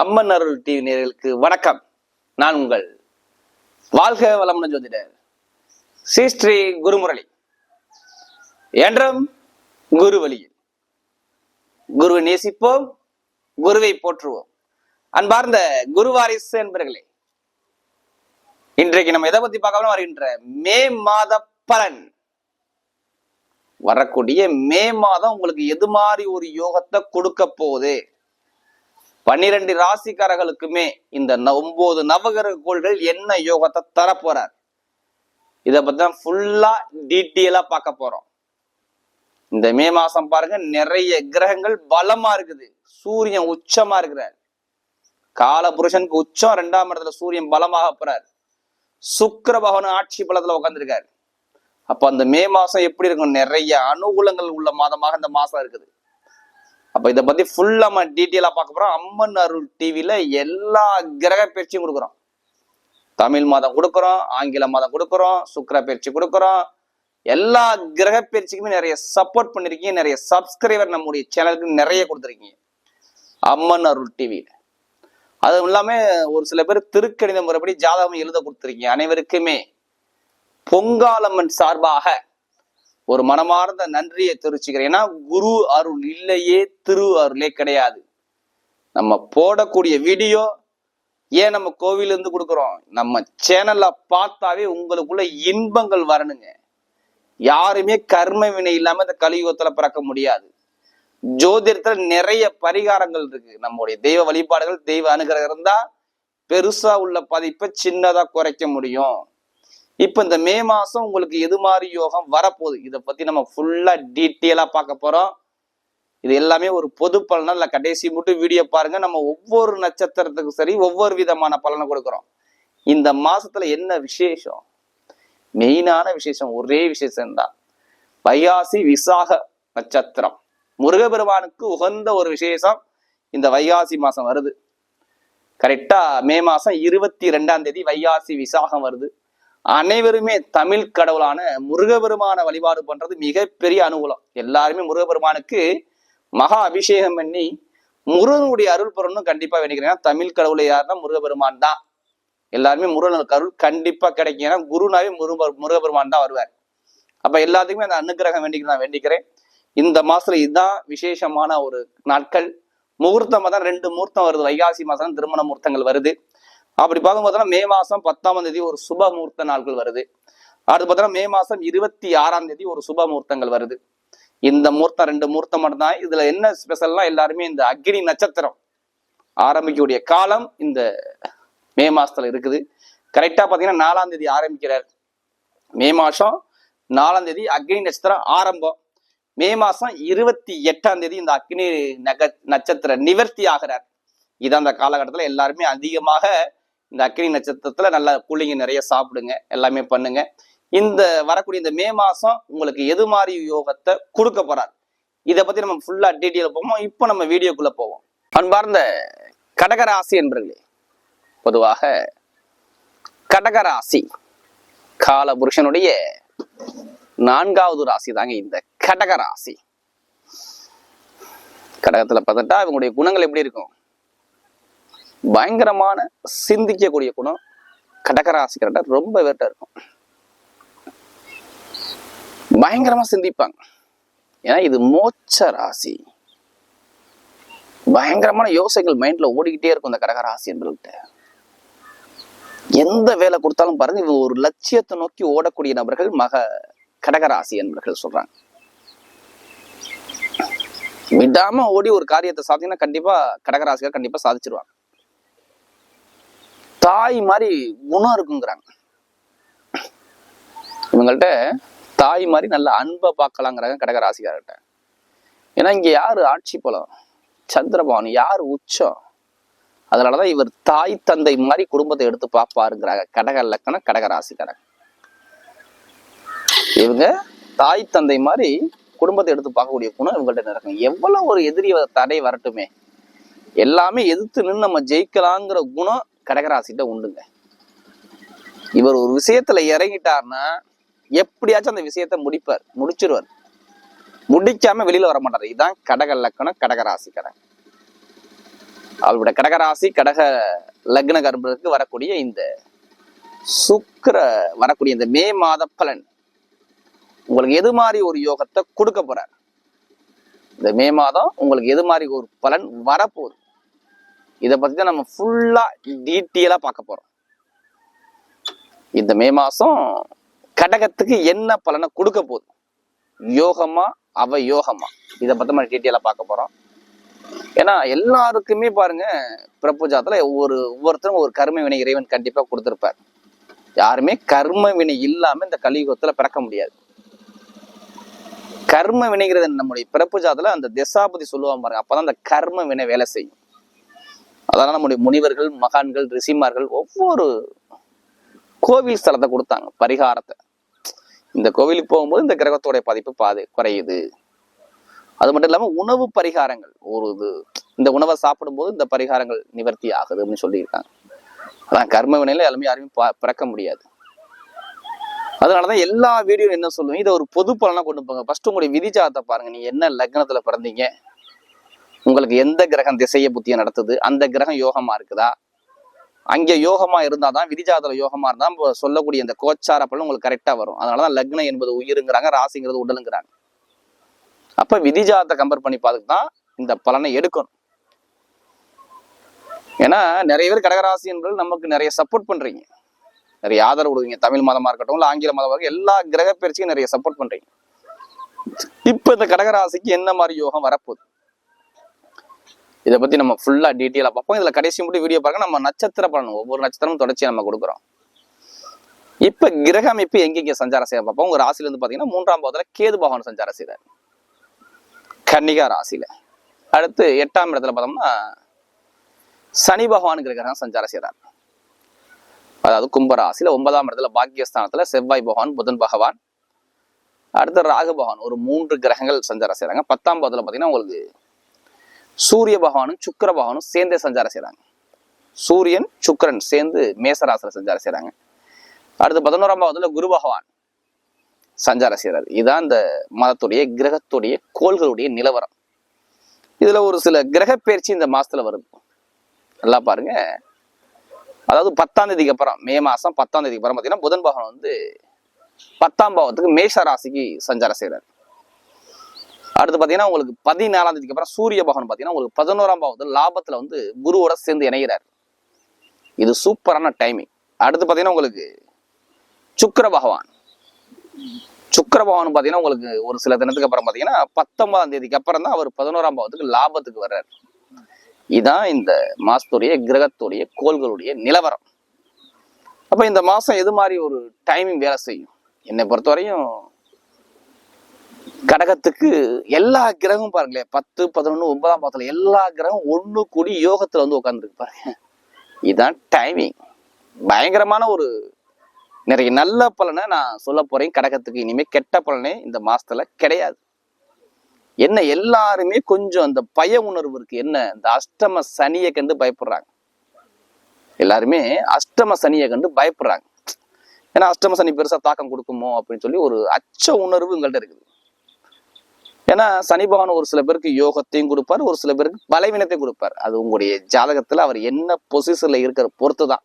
அம்மன் அருள் TV நேர்களுக்கு வணக்கம். நான் உங்கள் வாழ்க வளமுடன் ஜோதிடர் ஸ்ரீ ஸ்ரீ குருமுரளி. என்றும் குரு வழியில் குருவை நேசிப்போம் குருவை போற்றுவோம். அன்பார்ந்த குருவாரிசு என்பர்களே இன்றைக்கு நம்ம எதை பத்தி பார்க்கலாம் வருகின்ற மே மாத பலன். வரக்கூடிய மே மாதம் உங்களுக்கு எது மாதிரி ஒரு யோகத்தை கொடுக்க போகுது? பன்னிரண்டு ராசிக்காரர்களுக்குமே இந்த ந- ஒன்பது நவகிரக கோள்கள் என்ன யோகத்தை தரப்போறார். இதை பத்தி தான் ஃபுல்லா டீட்டெயிலா பார்க்க போறோம். இந்த மே மாசம் பாருங்க நிறைய கிரகங்கள் பலமா இருக்குது. சூரியன் உச்சமா இருக்கிறார். கால புருஷனுக்கு உச்சம் ரெண்டாம் இடத்துல சூரியன் பலமாக போறார். சுக்கர பகவான் ஆட்சி பலத்துல உட்காந்துருக்காரு அப்ப அந்த மே மாசம் எப்படி இருக்கும்? நிறைய அனுகூலங்கள் உள்ள மாதமாக இந்த மாசம் இருக்குது. அப்ப இதை பத்தி ஃபுல்லா நம்ம டீட்டெயிலா பார்க்க போறோம். அம்மன் அருள் டிவியில் எல்லா கிரக பயிற்சியும் கொடுக்குறோம். தமிழ் மாதம் கொடுக்குறோம் ஆங்கில மாதம் கொடுக்குறோம் சுக்கிர பயிற்சி கொடுக்குறோம். எல்லா கிரக பயிற்சிக்குமே நிறைய சப்போர்ட் பண்ணிருக்கீங்க. நிறைய சப்ஸ்கிரைபர் நம்முடைய சேனலுக்கு நிறைய கொடுத்துருக்கீங்க. அம்மன் அருள் டிவியில அதுவும் இல்லாம ஒரு சில பேர் திருக்கணித முறைப்படி ஜாதகம் எழுத கொடுத்துருக்கீங்க. அனைவருக்குமே பொங்காலம்மன் சார்பாக ஒரு மனமார்ந்த நன்றியை தெரிவிச்சுக்கிறேன். ஏன்னா குரு அருள் இல்லையே திரு அருளே கிடையாது. நம்ம போடக்கூடிய வீடியோ ஏன் நம்ம கோவிலேருந்து கொடுக்குறோம்? நம்ம சேனல்ல பார்த்தாவே உங்களுக்குள்ள இன்பங்கள் வரணுங்க. யாருமே கர்ம வினை இல்லாம இந்த கலியுகத்துல பிறக்க முடியாது. ஜோதிடத்துல நிறைய பரிகாரங்கள் இருக்கு. நம்முடைய தெய்வ வழிபாடுகள் தெய்வ அனுகிரகம் இருந்தா பெருசா உள்ள பதிப்பை சின்னதா குறைக்க முடியும். இப்ப இந்த மே மாசம் உங்களுக்கு எது மாதிரி யோகம் வரப்போகுது? இதை பத்தி நம்ம ஃபுல்லா டீட்டெயிலா பார்க்க போறோம். இது எல்லாமே ஒரு பொது பலனா இல்லை கடைசி மட்டும் வீடியோ பாருங்க. நம்ம ஒவ்வொரு நட்சத்திரத்துக்கும் சரி ஒவ்வொரு விதமான பலனை கொடுக்குறோம். இந்த மாசத்துல என்ன விசேஷம்? மெயினான விசேஷம் ஒரே விசேஷம்தான். வையாசி வைகாசி விசாக நட்சத்திரம். முருகபெருமானுக்கு உகந்த ஒரு விசேஷம் இந்த வைகாசி மாசம் வருது. கரெக்டா மே மாசம் இருபத்தி ரெண்டாம் தேதி வைகாசி விசாகம் வருது. அனைவருமே தமிழ் கடவுளான முருகபெருமான வழிபாடு பண்றது மிகப்பெரிய அனுகூலம். எல்லாருமே முருகபெருமானுக்கு மகா அபிஷேகம் பண்ணி முருகனுடைய அருள் பெறணும் கண்டிப்பா வேண்டிக்கிறேன். ஏன்னா தமிழ் கடவுளை யாருன்னா முருகபெருமான் தான். எல்லாருமே முருகனுக்கு அருள் கண்டிப்பா கிடைக்கும். ஏன்னா குருனாவே முருக முருகபெருமான் தான் வருவார். அப்ப எல்லாத்துக்குமே அந்த அனுக்கிரகம் வேண்டிக்கிறேன் நான் வேண்டிக்கிறேன். இந்த மாசத்துல இதுதான் விசேஷமான ஒரு நாட்கள். முகூர்த்தம் தான் ரெண்டு முகூர்த்தம் வருது. வைகாசி மாசம் திருமண முகூர்த்தங்கள் வருது. அப்படி பார்க்கும்போது மே மாசம் பத்தாம் தேதி ஒரு சுப முகூர்த்த நாட்கள் வருது. அடுத்து பார்த்தோம்னா மே மாசம் இருபத்தி ஆறாம் தேதி ஒரு சுப முகூர்த்தங்கள் வருது. இந்த முகூர்த்தம் ரெண்டு முகூர்த்தம் மட்டும்தான். இதுல என்ன ஸ்பெஷல்னா எல்லாருமே இந்த அக்னி நட்சத்திரம் ஆரம்பிக்கக்கூடிய காலம் இந்த மே மாசத்துல இருக்குது. கரெக்டா பாத்தீங்கன்னா நாலாம் தேதி ஆரம்பிக்கிறார். மே மாசம் நாலாம் தேதி அக்னி நட்சத்திரம் ஆரம்பம். மே மாசம் இருபத்தி எட்டாம் தேதி இந்த அக்னி நக நட்சத்திர நிவர்த்தி ஆகிறார். இது அந்த காலகட்டத்தில் எல்லாருமே அதிகமாக இந்த அக்னி நட்சத்திரத்துல நல்ல கூலிங்க நிறைய சாப்பிடுங்க எல்லாமே பண்ணுங்க. இந்த வரக்கூடிய இந்த மே மாசம் உங்களுக்கு எது மாதிரி யோகத்தை கொடுக்க போறார்? இதை பத்தி நம்ம ஃபுல்லா டீட்டெயில் போவோம் இப்போ நம்ம வீடியோக்குள்ள போவோம். அன்பார்ந்த கடகராசி என்பர்களே பொதுவாக கடகராசி கால புருஷனுடைய நான்காவது ராசி தாங்க இந்த கடகராசி. கடகத்துல பார்த்துட்டா இவங்களுடைய குணங்கள் எப்படி இருக்கும்? பயங்கரமான சிந்திக்கக்கூடிய குணம் கடகராசிக்கிட்ட ரொம்ப வேட்டா இருக்கும். பயங்கரமா சிந்திப்பாங்க. ஏன்னா இது மோட்ச ராசி. பயங்கரமான யோசனைகள் மைண்ட்ல ஓடிக்கிட்டே இருக்கும் இந்த கடகராசி என்பவர்கிட்ட. எந்த வேலை கொடுத்தாலும் பாருங்க இவங்க ஒரு லட்சியத்தை நோக்கி ஓடக்கூடிய நபர்கள் மக கடகராசி என்பவர்கள் சொல்றாங்க. விடாம ஓடி ஒரு காரியத்தை சாதிங்கன்னா கண்டிப்பா கடகராசிகள் கண்டிப்பா சாதிச்சிருவாங்க. தாய் மாதிரி குணம் இருக்குங்கிறாங்க. இவங்கள்ட்ட தாய் மாதிரி நல்ல அன்பை பார்க்கலாங்கிறாங்க கடகராசிக்கார்கிட்ட ஏன்னா இங்க யாரு ஆட்சி பலம்? சந்திரபவன் யார் உச்சம்? அதனாலதான் இவர் தாய் தந்தை மாதிரி குடும்பத்தை எடுத்து பார்ப்பாருங்கிறாங்க. கடக லக்கணம் கடகராசிக்காரங்க இவங்க தாய் தந்தை மாதிரி குடும்பத்தை எடுத்து பார்க்கக்கூடிய குணம் இவங்கள்ட்ட நடக்கும். எவ்வளவு ஒரு எதிரி தடை வரட்டுமே. எல்லாமே எதிர்த்து நின்று நம்ம ஜெயிக்கலாங்கிற குணம் கடகராசிட்ட உண்டுங்க. இவர் ஒரு விஷயத்துல இறங்கிட்டார்னா எப்படியாச்சும் அந்த விஷயத்த முடிப்பார் முடிச்சிருவார். முடிக்காம வெளியில வர மாட்டார். இதுதான் கடக லக்கணம் கடகராசி ராசிக்காரன் அவருடைய கடகராசி கடக லக்ன கர்ப்பருக்கு வரக்கூடிய இந்த சுக்கிர வரக்கூடிய இந்த மே மாத பலன். உங்களுக்கு எது மாதிரி ஒரு யோகத்தை கொடுக்க போறார்? இந்த மே மாதம் உங்களுக்கு எது மாதிரி ஒரு பலன் வரப்போகுது? இதை பத்தி தான் நம்ம ஃபுல்லா டீட்டெயிலா பார்க்க போறோம். இந்த மே மாசம் கடகத்துக்கு என்ன பலனை கொடுக்க போகுது? யோகமா அவ யோகமா இதை பத்தி நம்ம டீட்டெயிலா பார்க்க போறோம். ஏன்னா எல்லாருக்குமே பாருங்க பிறப்பு ஜாதத்துல ஒவ்வொரு ஒவ்வொருத்தரும் ஒரு கர்ம வினை இறைவன் கண்டிப்பா கொடுத்துருப்பார். யாருமே கர்ம வினை இல்லாம இந்த கலியுகத்துல பிறக்க முடியாது. கர்ம வினைங்கிறது நம்முடைய பிறப்பு ஜாதத்துல அந்த திசாபதி சொல்லுவாங்க பாருங்க அப்பதான் அந்த கர்ம வினை வேலை செய்யும். அதனால் நம்முடைய முனிவர்கள் மகான்கள் ரிஷிமார்கள் ஒவ்வொரு கோவில் ஸ்தலத்தை கொடுத்தாங்க பரிகாரத்தை. இந்த கோவிலுக்கு போகும்போது இந்த கிரகத்தோடைய பாதிப்பு பாது குறையுது. அது மட்டும் இல்லாமல் உணவு பரிகாரங்கள் ஒரு இது இந்த உணவை சாப்பிடும்போது இந்த பரிகாரங்கள் நிவர்த்தி ஆகுது அப்படின்னு சொல்லியிருக்காங்க. அதான் கர்ம வினையில எல்லாமே யாருமே பிறக்க முடியாது. அதனாலதான் எல்லா வீடியோ என்ன சொல்லுவேன் இதை ஒரு பொது பலனா கொண்டு போங்க. ஃபர்ஸ்ட் உங்களுடைய விதிஜாதத்தை பாருங்க நீங்க என்ன லக்னத்துல பிறந்தீங்க உங்களுக்கு எந்த கிரகம் திசைய புத்தியை நடத்துது? அந்த கிரகம் யோகமா இருக்குதா? அங்கே யோகமா இருந்தாதான் விதிஜாதத்துல யோகமா இருந்தா சொல்லக்கூடிய இந்த கோச்சார பலன் உங்களுக்கு கரெக்டா வரும். அதனாலதான் லக்னம் என்பது உயிருங்கிறாங்க ராசிங்கிறது உடலுங்கிறாங்க. அப்ப விதிஜாதத்தை கம்பேர் பண்ணி பார்த்துட்டு தான் இந்த பலனை எடுக்கணும். ஏன்னா நிறைய பேர் கடகராசி என்பது நமக்கு நிறைய சப்போர்ட் பண்றீங்க. நிறைய ஆதரவு கொடுங்க தமிழ் மதமா இருக்கட்டும் இல்ல ஆங்கில மதமாக இருக்கட்டும், எல்லா கிரக பயிற்சியும் நிறைய சப்போர்ட் பண்றீங்க. இப்ப இந்த கடகராசிக்கு என்ன மாதிரி யோகம் வரப்போகுது? இதை பத்தி நம்ம ஃபுல்லா டீட்டெயிலா பார்ப்போம். இதுல கடைசி மட்டும் வீடியோ பார்க்க நம்ம நட்சத்திர பலன் ஒவ்வொரு நட்சத்திரமும் தொடர்ச்சியா நம்ம கொடுக்குறோம். இப்ப கிரக அமைப்பு எங்கெங்கே சஞ்சாரம் செய்ய பார்ப்போம். உங்க ராசில இருந்து பாத்தீங்கன்னா மூன்றாம் பாவத்துல கேது பகவான் சஞ்சாரம் செய்கிறார் கன்னிகா ராசியில. அடுத்து எட்டாம் இடத்துல பார்த்தோம்னா சனி பகவான் கிரகம் சஞ்சாரம் செய்கிறார் அதாவது கும்பராசியில ஒன்பதாம் இடத்துல பாக்கியஸ்தானத்துல செவ்வாய் பகவான் புதன் பகவான் அடுத்து ராகு பகவான். ஒரு மூன்று கிரகங்கள் சஞ்சாரம் செய்றாங்க. பத்தாம் பாவத்துல பாத்தீங்கன்னா உங்களுக்கு சூரிய பகவானும் சுக்கர பகவானும் சேர்ந்தே சஞ்சாரம் செய்கிறாங்க சூரியன் சுக்கரன் சேர்ந்து மேசராசில் சஞ்சாரம் செய்கிறாங்க அடுத்து பதினோராம் பாவத்துல குரு பகவான் சஞ்சாரம் செய்கிறார் இதுதான் இந்த மதத்துடைய கிரகத்துடைய கோள்களுடைய நிலவரம். இதுல ஒரு சில கிரக பயிற்சி இந்த மாசத்துல வருது. நல்லா பாருங்க. அதாவது பத்தாம் தேதிக்கு அப்புறம் மே மாசம் பத்தாம் தேதிக்கு அப்புறம் பார்த்தீங்கன்னா புதன் பகவான் வந்து பத்தாம் பாவத்துக்கு மேஷ ராசிக்கு சஞ்சாரம் செய்கிறார் அடுத்து பார்த்தீங்கன்னா உங்களுக்கு பதினாலாம் தேதிக்கு அப்புறம் சூரிய பகவான் பார்த்தீங்கன்னா உங்களுக்கு பதினோராம் பாவத்துல லாபத்தில் வந்து குருவோட சேர்ந்து இணைகிறார். இது சூப்பரான டைமிங் அடுத்து பார்த்தீங்கன்னா உங்களுக்கு சுக்கர பகவான். சுக்கர பகவான் பார்த்தீங்கன்னா உங்களுக்கு ஒரு சில தினத்துக்கு அப்புறம் பார்த்தீங்கன்னா பத்தொன்பதாம் தேதிக்கு அப்புறம் தான் அவர் பதினோராம் பாவத்துக்கு லாபத்துக்கு வர்றார். இதுதான் இந்த மாசத்துடைய கிரகத்துடைய கோள்களுடைய நிலவரம். அப்போ இந்த மாதம் எது மாதிரி ஒரு டைமிங் வேலை செய்யும்? என்னை பொறுத்தவரையும் கடகத்துக்கு எல்லா கிரகமும் பாருங்களேன் பத்து பதினொன்று ஒன்பதாம் பாவத்துல எல்லா கிரகம் ஒன்று கூடி யோகத்தில் வந்து உட்காந்துருக்கு பாருங்க. இதுதான் டைமிங் பயங்கரமான ஒரு நிறைய நல்ல பலனை நான் சொல்ல போகிறேன் கடகத்துக்கு இனிமேல் கெட்ட பலனே இந்த மாதத்தில் கிடையாது. என்ன எல்லாருமே கொஞ்சம் அந்த பய உணர்வு இருக்கு. என்ன? இந்த அஷ்டம சனியை கண்டு பயப்படுறாங்க. எல்லாருமே அஷ்டம சனியை கண்டு பயப்படுறாங்க. ஏன்னா அஷ்டம சனி பெருசாக தாக்கம் கொடுக்குமோ அப்படின்னு சொல்லி ஒரு அச்ச உணர்வு எங்கள்கிட்ட இருக்குது. ஏன்னா சனி பகவான் ஒரு சில பேருக்கு யோகத்தையும் கொடுப்பார் ஒரு சில பேருக்கு பலவீனத்தையும் கொடுப்பார். அது உங்களுடைய ஜாதகத்துல அவர் என்ன பொசிஷன்ல இருக்கிற பொறுத்து தான்.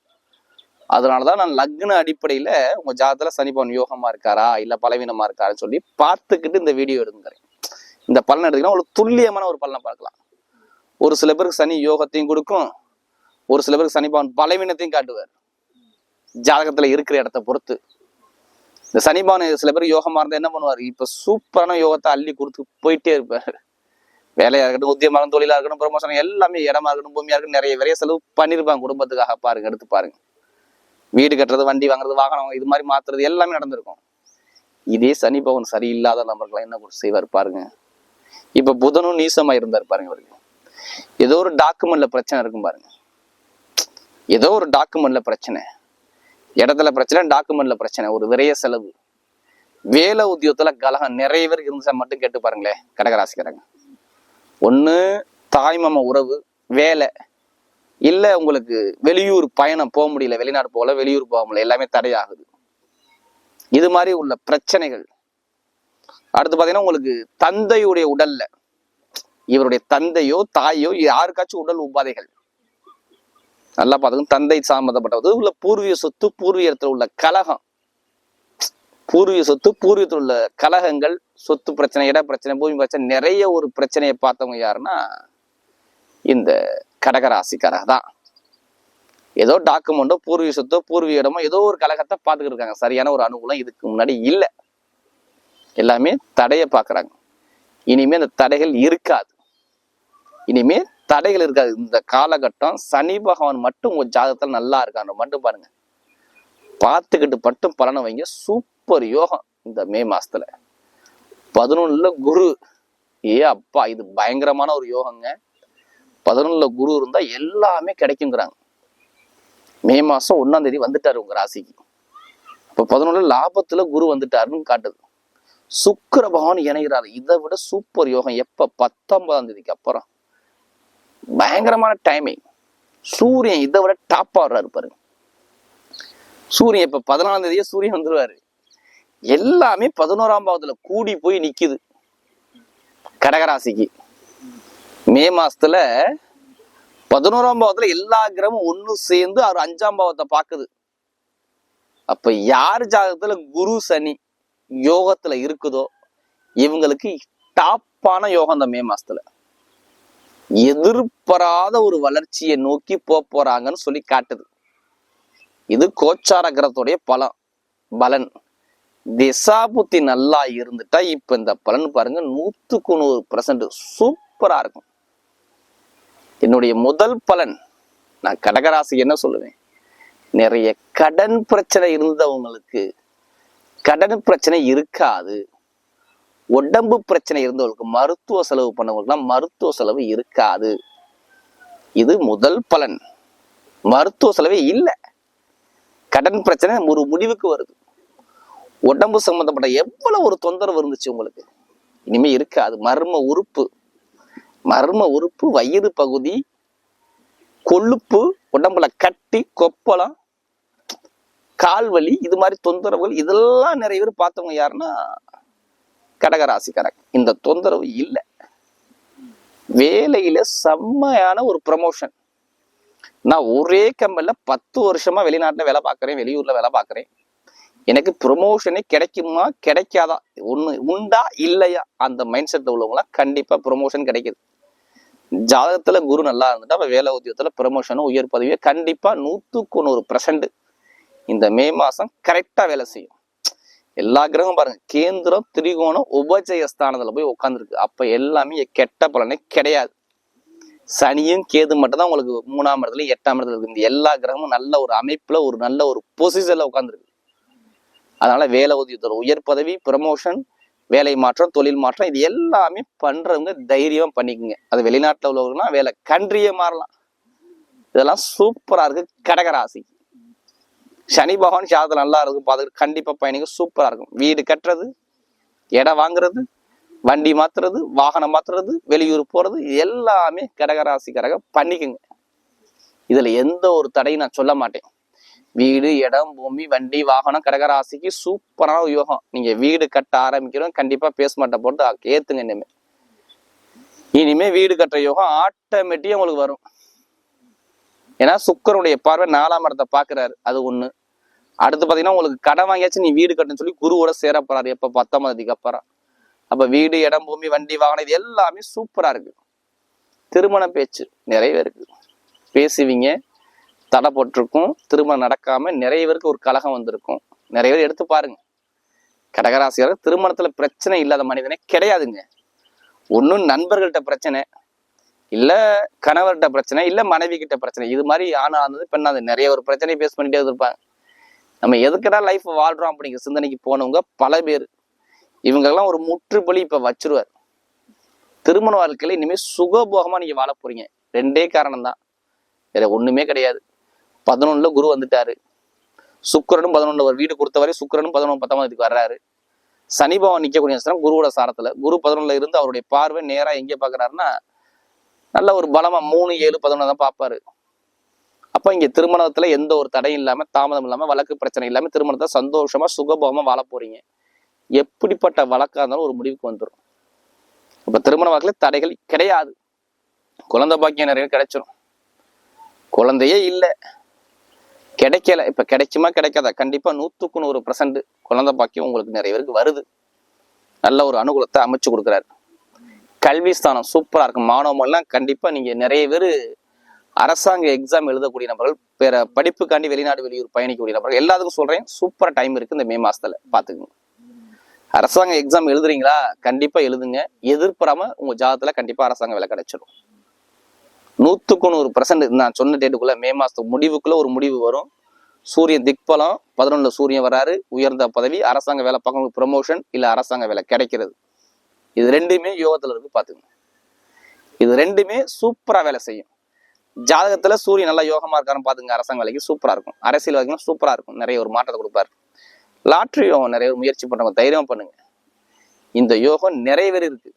அதனாலதான் நான் லக்ன அடிப்படையில உங்க ஜாதகத்துல சனி பகவான் யோகமா இருக்காரா இல்ல பலவீனமா இருக்காருன்னு சொல்லி பார்த்துக்கிட்டு இந்த வீடியோ எடுங்கிறேன். இந்த பலன் எடுத்தீங்கன்னா ஒரு துல்லியமான ஒரு பலனை பார்க்கலாம். ஒரு சில பேருக்கு சனி யோகத்தையும் கொடுக்கும் ஒரு சில பேருக்கு சனி பகவான் பலவீனத்தையும் காட்டுவார். ஜாதகத்துல இருக்கிற இடத்த பொறுத்து. இந்த சனி சில பேர் யோகமாக இருந்தால் என்ன பண்ணுவார்? இப்போ சூப்பரான யோகத்தை அள்ளி கொடுத்து போயிட்டே இருப்பார். வேலையாக இருக்கட்டும் உத்தியமாக இருக்கட்டும் தொழிலாக இருக்கட்டும் ப்ரொமோஷன் எல்லாமே இடமா இருக்கட்டும் பூமியாக இருக்கட்டும் நிறைய நிறைய செலவு பண்ணியிருப்பாங்க குடும்பத்துக்காக பாருங்க எடுத்து பாருங்க. வீடு கட்டுறது வண்டி வாங்குறது வாகனம் இது மாதிரி மாத்துறது எல்லாமே நடந்திருக்கும். இதே சனி பவன் சரியில்லாத நபர்கள்லாம் என்ன செய்வார் பாருங்க. இப்ப புதனும் நீசமா இருந்தார் பாருங்க அவருக்கு ஏதோ ஒரு டாக்குமெண்ட்ல பிரச்சனை இருக்கும் பாருங்க. ஏதோ ஒரு டாக்குமெண்ட்ல பிரச்சனை. இடத்துல பிரச்சனை டாக்குமெண்ட்ல பிரச்சனை ஒரு விரைய செலவு. வேலை உத்தியோகத்துல கலகம். நிறைய பேர் இருந்துச்சா மட்டும் கேட்டு பாருங்களேன் கடகராசிக்காரங்க. ஒன்று தாய்மாம உறவு வேலை. இல்லை உங்களுக்கு வெளியூர் பயணம் போக முடியல வெளிநாடு போகல வெளியூர் போக முடியல எல்லாமே தடையாகுது. இது மாதிரி உள்ள பிரச்சனைகள். அடுத்து பார்த்தீங்கன்னா உங்களுக்கு தந்தையுடைய உடல்ல. இவருடைய தந்தையோ தாயோ யாருக்காச்சும் உடல் உபாதைகள். நல்லா பார்த்துக்கணும் தந்தை சம்பந்தப்பட்டது உள்ள பூர்வீக சொத்து பூர்வீகத்தில் உள்ள கலகம். பூர்வீக சொத்து பூர்வீகத்தில் உள்ள கலகங்கள் சொத்து பிரச்சனை இட பிரச்சனை பூமி பிரச்சனை நிறைய ஒரு பிரச்சனையை பார்த்தவங்க யாருன்னா இந்த கடகராசிக்காரக தான். ஏதோ டாக்குமெண்டோ பூர்வீக சொத்தோ பூர்வீக இடமோ ஏதோ ஒரு கலகத்தை பார்த்துக்கிட்டு இருக்காங்க. சரியான ஒரு அனுகூலம் இதுக்கு முன்னாடி இல்லை. எல்லாமே தடையை பார்க்குறாங்க. இனிமே அந்த தடைகள் இருக்காது. இனிமே தடைகள் இருக்காது. இந்த காலகட்டம் சனி பகவான் மட்டும் உங்க ஜாதகத்துல நல்லா இருக்கான்னு மட்டும் பாருங்க. பார்த்துக்கிட்டு மட்டும் பலனை வைங்க. சூப்பர் யோகம் இந்த மே மாசத்துல. பதினொன்னுல குரு. ஏ அப்பா இது பயங்கரமான ஒரு யோகங்க. பதினொன்னுல குரு இருந்தா எல்லாமே கிடைக்குங்கிறாங்க. மே மாசம் ஒன்னாம் தேதி வந்துட்டாரு உங்க ராசிக்கு. இப்ப பதினொன்னுல லாபத்துல குரு வந்துட்டாருன்னு காட்டுது. சுக்கிர பகவான் இணைகிறாரு இதை விட சூப்பர் யோகம் எப்ப? பத்தொன்பதாம் தேதிக்கு அப்புறம். பயங்கரமான டைமிங் சூரியன் இதை விட டாப் ஆடுறாரு பாருங்க. சூரியன் இப்ப பதினாலாம் தேதியே சூரியன் வந்துருவாரு. எல்லாமே பதினோராம் பாவத்துல கூடி போய் நிக்குது. கடகராசிக்கு. மே மாசத்துல பதினோராம் பாவத்துல எல்லா கிரகமும் ஒண்ணு சேர்ந்து அவர் அஞ்சாம் பாவத்தை பாக்குது அப்ப யார் ஜாதகத்துல குரு சனி யோகத்துல இருக்குதோ இவங்களுக்கு டாப்பான யோகம் அந்த மே மாசத்துல. எதிர்பாராத ஒரு வளர்ச்சியை நோக்கி போக போறாங்கன்னு சொல்லி காட்டுது. இது கோச்சார கிரகத்துடைய பலம் பலன். திசாபுத்தி நல்லா இருந்துட்டா இப்ப இந்த பலன் பாருங்க நூத்துக்கு நூறு பர்சன்ட் சூப்பரா இருக்கும். என்னுடைய முதல் பலன் நான் கடகராசி என்ன சொல்லுவேன்? நிறைய கடன் பிரச்சனை இருந்தவங்களுக்கு கடன் பிரச்சனை இருக்காது. உடம்பு பிரச்சனை இருந்தவங்களுக்கு மருத்துவ செலவு பண்ணவங்களுக்குலாம் மருத்துவ செலவு இருக்காது. இது முதல் பலன். மருத்துவ செலவே இல்லை. கடன் பிரச்சனை ஒரு முடிவுக்கு வருது. உடம்பு சம்பந்தப்பட்ட எவ்வளவு ஒரு தொந்தரவு இருந்துச்சு உங்களுக்கு? இனிமே இருக்காது. மர்ம உறுப்பு. மர்ம உறுப்பு வயிறு பகுதி கொழுப்பு உடம்புல கட்டி கொப்பளம் கால் வலி இது மாதிரி தொந்தரவுகள் இதெல்லாம் நிறைய பேர் பார்த்தவங்க யாருன்னா கடகராசிக்காரங்க. இந்த தொந்தரவு இல்லை. வேலையில செம்மையான ஒரு ப்ரமோஷன் நான் ஒரே கம்பெனில பத்து வருஷமா வெளிநாட்டுல வேலை பார்க்குறேன் வெளியூர்ல வேலை பார்க்குறேன். எனக்கு ப்ரொமோஷனே கிடைக்குமா கிடைக்காதா? ஒன்று உண்டா இல்லையா? அந்த மைண்ட் செட்டில் உள்ளவங்களாம் கண்டிப்பாக ப்ரொமோஷன் கிடைக்குது. ஜாதகத்தில் குரு நல்லா இருந்துட்டா அப்போ வேலை உத்தியோகத்தில் ப்ரொமோஷனும் உயர் பதவியும் கண்டிப்பாக நூற்றுக்கு நூறு பர்சன்ட் இந்த மே மாதம் கரெக்டாக வேலை செய்யும். எல்லா கிரகமும் பாருங்க. கேந்திரம் திரிகோணம் உபஜய ஸ்தானத்துல போய் உட்காந்துருக்கு அப்ப எல்லாமே கெட்ட பலனே கிடையாது. சனியும் கேது மட்டும் தான் உங்களுக்கு மூணாம் இடத்துல எட்டாம் இடத்துல இருக்கு. இந்த எல்லா கிரகமும் நல்ல ஒரு அமைப்புல ஒரு நல்ல ஒரு பொசிஷன்ல உட்காந்துருக்கு அதனால வேலை உதவித்தொரு உயர் பதவி ப்ரமோஷன் வேலை மாற்றம் தொழில் மாற்றம் இது எல்லாமே பண்றவங்க தைரியமா பண்ணிக்கோங்க. அது வெளிநாட்டுல உள்ளவங்கன்னா வேலை கண்ட்ரியே மாறலாம். இதெல்லாம் சூப்பரா இருக்கு கடகராசி சனி பகவான் ஜாதகம் நல்லா இருக்கும் பார்த்துக்கிட்டு கண்டிப்பாக பயணிக்க சூப்பராக இருக்கும். வீடு கட்டுறது இடம் வாங்குறது வண்டி மாத்துறது வாகனம் மாத்துறது வெளியூர் போகிறது எல்லாமே கடகராசிக்காரக பண்ணிக்கோங்க. இதில் எந்த ஒரு தடையும் நான் சொல்ல மாட்டேன். வீடு இடம் பூமி வண்டி வாகனம் கடகராசிக்கு சூப்பரான யோகம். நீங்கள் வீடு கட்ட ஆரம்பிக்கிறோம் கண்டிப்பா பேஸ்மெண்ட்டை போட்டு அதுக்கு ஏற்றுங்க இனிமே. இனிமேல் வீடு கட்டுற யோகம் ஆட்டோமேட்டிக்காக உங்களுக்கு வரும். ஏன்னா சுக்கரனுடைய பார்வை நாலாம் இடத்தை பார்க்குறாரு. அது ஒன்று அடுத்து பார்த்தீங்கன்னா உங்களுக்கு கடன் வாங்கியாச்சு நீ வீடு கட்டுன்னு சொல்லி குருவோட சேர போறாரு. பத்தாம் தேதிக்கு அப்புறம். அப்போ வீடு இடம் பூமி வண்டி வாகனம் இது எல்லாமே சூப்பராக இருக்கு. திருமண பேச்சு நிறைய பேருக்கு பேசுவீங்க தடை போட்டிருக்கும். திருமணம் நடக்காம நிறைய பேருக்கு ஒரு கலகம் வந்திருக்கும். நிறைய பேர் எடுத்து பாருங்க. கடகராசியாளர் திருமணத்துல பிரச்சனை இல்லாத மனிதனே கிடையாதுங்க. ஒன்றும் நண்பர்கள்ட்ட பிரச்சனை. இல்லை கணவர்கிட்ட பிரச்சனை இல்லை மனைவி கிட்ட பிரச்சனை. இது மாதிரி ஆனா இருந்தது பெண்ணா இருந்தது. நிறைய ஒரு பிரச்சனையை பேஸ் பண்ணிட்டே இருப்பாங்க நம்ம எதுக்குடா லைஃப் வாழ்றோம் அப்படிங்கிற சிந்தனைக்கு போனவங்க பல பேர். இவங்கெல்லாம் ஒரு முற்றுப்பலி இப்ப வச்சிருவார். திருமண வாழ்க்கையில இனிமேல் சுகபோகமா நீங்க வாழ போறீங்க. ரெண்டே காரணம் தான் வேற ஒண்ணுமே கிடையாது. பதினொன்னுல குரு வந்துட்டாரு. சுக்கரனும் பதினொன்று ஒரு வீடு கொடுத்தவரை சுக்கரனும் பதினொன்று பத்தாம் தேதிக்கு வர்றாரு. சனி பவன் நிற்கக்கூடிய நட்சத்திரம் குருவோட சாரத்தில். குரு பதினொன்றில் இருந்து அவருடைய பார்வை நேராக எங்கே பார்க்குறாருன்னா நல்ல ஒரு பலமாக மூணு ஏழு பதினொன்று தான் பார்ப்பாரு. அப்போ இங்கே திருமணத்தில் எந்த ஒரு தடையும் இல்லாமல் தாமதம் இல்லாமல் வழக்கு பிரச்சனை இல்லாமல் திருமணத்தை சந்தோஷமாக சுகபோகமாக வாழ போகிறீங்க எப்படிப்பட்ட வழக்காக இருந்தாலும் ஒரு முடிவுக்கு வந்துடும் இப்போ திருமண வாழ்க்கையில தடைகள் கிடையாது. குழந்தை பாக்கியம் நிறைய கிடைச்சிடும் குழந்தையே இல்லை. கிடைக்கல. இப்போ கிடைக்குமா கிடைக்காதா? கண்டிப்பாக நூற்றுக்கு நூறு பர்சன்ட் குழந்தை பாக்கியம் உங்களுக்கு நிறைய பேருக்கு வருது. நல்ல ஒரு அனுகூலத்தை அமைச்சு கொடுக்குறாரு. கல்வி ஸ்தானம் சூப்பராக இருக்கும். மாணவர்கள்லாம் கண்டிப்பாக நீங்கள் நிறைய பேர் அரசாங்க எக்ஸாம் எழுதக்கூடிய நபர்கள் வேற படிப்புக்காண்டி வெளிநாடு வெளியூர் பயணிக்கக்கூடிய நபர்கள் எல்லாத்துக்கும் சொல்றேன் சூப்பராக டைம் இருக்கு இந்த மே மாசத்துல பாத்துக்கோங்க. அரசாங்க எக்ஸாம் எழுதுறீங்களா? கண்டிப்பா எழுதுங்க. எதிர்பாராம உங்க ஜாதத்துல கண்டிப்பா அரசாங்க வேலை கிடைச்சிடும் நூத்துக்கு நூறு பர்சன்ட் நான் சொன்ன டேட்டுக்குள்ள மே மாசத்துக்கு முடிவுக்குள்ள ஒரு முடிவு வரும். சூரியன் திக்பலம் பதினொன்னுல சூரியன் வராரு உயர்ந்த பதவி அரசாங்க வேலை பார்க்கணும் ப்ரொமோஷன் இல்ல அரசாங்க வேலை கிடைக்கிறது. இது ரெண்டுமே யோகத்துல இருக்கு பாத்துக்கோங்க. இது ரெண்டுமே சூப்பரா வேலை செய்யும். ஜாதகத்துல சூரியன் நல்லா யோகமா இருக்காருன்னு பாத்துங்க அரசாங்க வேலைக்கு சூப்பரா இருக்கும். அரசியல் வரைக்கும் சூப்பரா இருக்கும். நிறைய ஒரு மாற்றத்தை கொடுப்பாரு. லாட்ரி யோகம் நிறைய முயற்சி பண்றவங்க தைரியம் பண்ணுங்க. இந்த யோகம் நிறைய பேர் இருக்கு.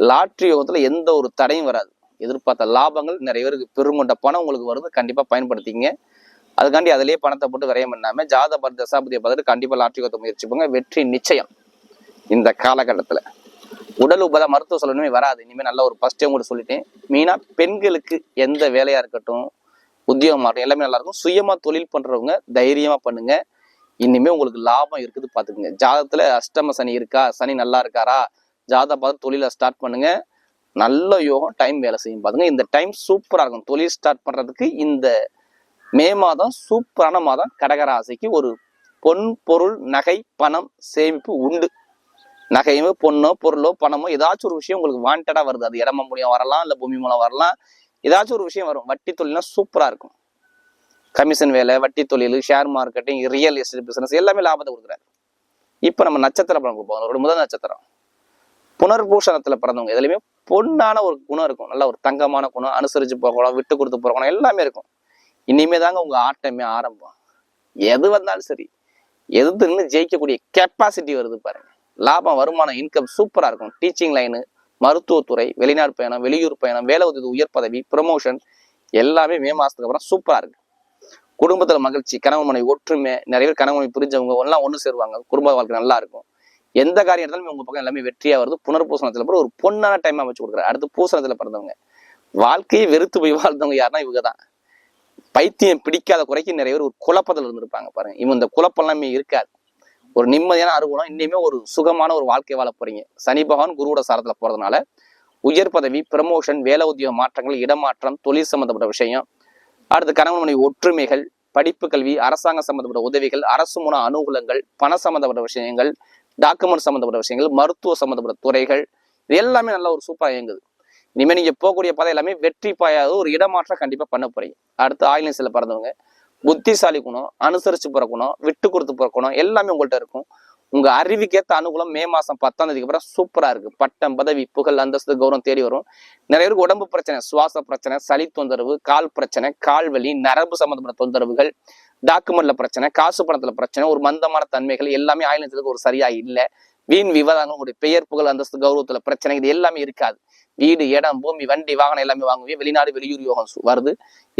லாட்ரி யோகத்துல எந்த ஒரு தடையும் வராது. எதிர்பார்த்த லாபங்கள் நிறைய பேருக்கு பெருங்கொண்ட பணம் உங்களுக்கு வருது கண்டிப்பா பயன்படுத்திங்க அதுக்காண்டி அதிலேயே பணத்தை போட்டு விரயம் பண்ணாம ஜாத பர் தசாபதியை பார்த்துட்டு கண்டிப்பா லாட்ரி யோகத்தை முயற்சி பண்ணுங்க. வெற்றி நிச்சயம் இந்த காலகட்டத்துல. உடல் உபத மருத்துவ சொல்லணுமே வராது. இனிமேல் நல்ல ஒரு ஃபர்ஸ்ட் கூட சொல்லிட்டேன். மெயினாக பெண்களுக்கு எந்த வேலையாக இருக்கட்டும் உத்தியோகமாக இருக்கட்டும் எல்லாமே நல்லாயிருக்கும் சுயமாக தொழில் பண்ணுறவங்க தைரியமாக பண்ணுங்கள் இனிமேல் உங்களுக்கு லாபம் இருக்குது பார்த்துக்குங்க ஜாதத்தில் அஷ்டம சனி இருக்கா? சனி நல்லா இருக்காரா? ஜாதக பார்த்து தொழிலை ஸ்டார்ட் பண்ணுங்கள் நல்ல யோகம் டைம் வேலை செய்யும் பாருங்க இந்த டைம் சூப்பராக இருக்கும். தொழில் ஸ்டார்ட் பண்ணுறதுக்கு இந்த மே மாதம் சூப்பரான மாதம் கடகராசிக்கு ஒரு பொன் பொருள் நகை பணம் சேமிப்பு உண்டு. நகையுமோ பொண்ணோ பொருளோ பணமோ ஏதாச்சும் ஒரு விஷயம் உங்களுக்கு வாண்டடா வருது. அது இடம மூலியம் வரலாம் இல்ல பூமி மூலம் வரலாம். ஏதாச்சும் ஒரு விஷயம் வரும். வட்டி தொழில்னா சூப்பரா இருக்கும். கமிஷன் வேலை வட்டி தொழில் share marketing real estate business எல்லாமே லாபத்தை கொடுக்குறாரு. இப்போ நம்ம நட்சத்திர படம் கொடுப்போம். ஒரு முதல் நட்சத்திரம். புனர்பூஷணத்தில் பிறந்தவங்க. எதுலையுமே பொண்ணான ஒரு குணம் இருக்கும். நல்ல ஒரு தங்கமான குணம் அனுசரிச்சு போகணும் விட்டு கொடுத்து போகிற குணம் எல்லாமே இருக்கும். இனிமே தாங்க உங்கள் ஆட்டமே ஆரம்பம். எது வந்தாலும் சரி. எதுன்னு நின்று ஜெயிக்கக்கூடிய கெப்பாசிட்டி வருது பாருங்க. லாபம் வருமானம் இன்கம் சூப்பராக இருக்கும். டீச்சிங் லைனு மருத்துவத்துறை வெளிநாடு பயணம் வெளியூர் பயணம் வேலை உதவி உயர் பதவி ப்ரொமோஷன் எல்லாமே மே மாதத்துக்கு அப்புறம் சூப்பராக இருக்கு. குடும்பத்தில் மகிழ்ச்சி கணவன் மனைவி ஒற்றுமை நிறைய பேர் கணவன் மனைவி புரிஞ்சவங்க எல்லாம் ஒன்று சேருவாங்க. குடும்ப வாழ்க்கை நல்லா இருக்கும். எந்த காரியம் இருந்தாலும் உங்க பக்கம் எல்லாமே வெற்றியாக வருது. புனர்பூசணத்தில் பிறகு ஒரு பொண்ணான டைம் வச்சு கொடுக்குறாரு. அடுத்து பூசணத்தில் பிறந்தவங்க. வாழ்க்கையை வெறுத்து போய் வாழ்ந்தவங்க யாருன்னா இவங்க தான் பைத்தியம் பிடிக்காத குறைக்கு நிறைய பேர் ஒரு குழப்பத்தில் இருந்திருப்பாங்க பாருங்க. இவன் இந்த குழப்பம் எல்லாமே இருக்காது. ஒரு நிம்மதியான அனுகூலம் இன்னுமே ஒரு சுகமான ஒரு வாழ்க்கை வாழ போறீங்க. சனி பகவான் குருவோட சாரத்துல போறதுனால உயர் பதவி ப்ரமோஷன் வேலை உத்தியோக மாற்றங்கள் இடமாற்றம் தொழில் சம்பந்தப்பட்ட விஷயம். அடுத்து கணவன் மனைவி ஒற்றுமைகள் படிப்பு கல்வி அரசாங்கம் சம்பந்தப்பட்ட உதவிகள் அரசு மூண அனுகூலங்கள் பண சம்பந்தப்பட்ட விஷயங்கள் டாக்குமெண்ட் சம்பந்தப்பட்ட விஷயங்கள் மருத்துவ சம்பந்தப்பட்ட துறைகள் இது எல்லாமே நல்ல ஒரு சூப்பராக இயங்குது. இனிமேல் நீங்க போகக்கூடிய பாதை எல்லாமே வெற்றி பாயாத ஒரு இடமாற்றம் கண்டிப்பா பண்ண போறீங்க. அடுத்து ஆயிலன்ஸ்ல பிறந்தவங்க. புத்திசாலி குணம் அனுசரிச்சு பிறக்கணும் குணம் விட்டு கொடுத்து பிறக்கணும் குணம் எல்லாமே உங்கள்கிட்ட இருக்கும். உங்க அறிவுக்கேத்த அனுகூலம் மே மாசம் பத்தாம் தேதிக்கு அப்புறம் சூப்பரா இருக்கு. பட்டம் பதவி புகழ் அந்தஸ்து கௌரவம் தேடி வரும். நிறைய பேருக்கு உடம்பு பிரச்சனை சுவாச பிரச்சனை சளி தொந்தரவு கால் பிரச்சனை கால் வலி நரம்பு சம்பந்தப்பட்ட தொந்தரவுகள் டாக்குமெண்ட்ல பிரச்சனை காசு பணத்துல பிரச்சனை ஒரு மந்தமான தன்மைகள் எல்லாமே ஆயிலத்துக்கு ஒரு சரியா இல்லை. வீண் விவாதங்கள் ஒரு பெயர் புகழ் அந்தஸ்து கௌரவத்துல பிரச்சனை இது எல்லாமே இருக்காது. வீடு இடம் பூமி வண்டி வாகனம் எல்லாமே வாங்குவீங்க. வெளிநாடு வெளியூர் யோகம் வருது.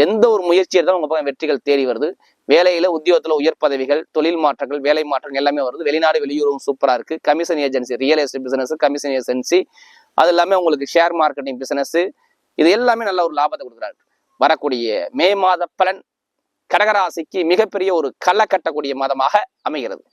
எந்த ஒரு முயற்சி எடுத்தாலும் உங்க பக்கம் வெற்றிகள் தேடி வருது. வேலையில உத்தியோகத்துல உயர் பதவிகள் தொழில் மாற்றங்கள் வேலை மாற்றங்கள் எல்லாமே வருது. வெளிநாடு வெளியூரும் சூப்பரா இருக்கு. Commission agency real estate business commission agency அது எல்லாமே உங்களுக்கு ஷேர் மார்க்கெட்டிங் பிசினஸ் இது எல்லாமே நல்ல ஒரு லாபத்தை கொடுக்குறாரு. வரக்கூடிய மே மாத பலன் கடகராசிக்கு மிகப்பெரிய ஒரு களை கட்டக்கூடிய மாதமாக அமைகிறது.